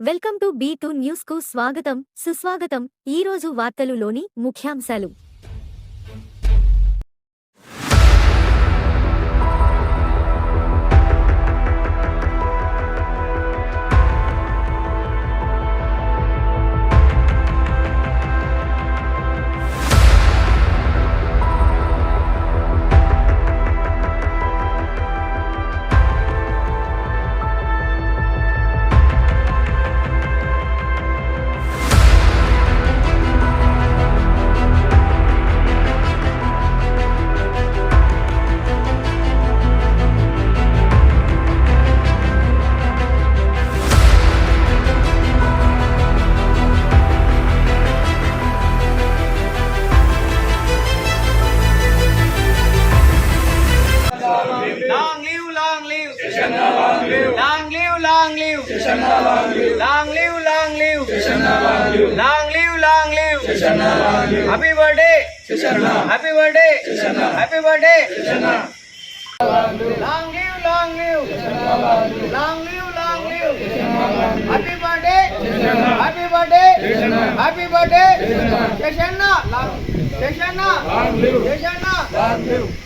Welcome to B two న్యూస్కు స్వాగతం సుస్వాగతం. ఈ రోజు వార్తలులోని ముఖ్యాంశాలు. Long live, long live. Long live, long live. Long live, long live. Long live, long live. Happy birthday. Happy birthday. Happy birthday. Long live, long live. Long live, long live. Happy birthday. Happy birthday. Happy birthday. Shashanna. Long- Shashanna. Shashanna.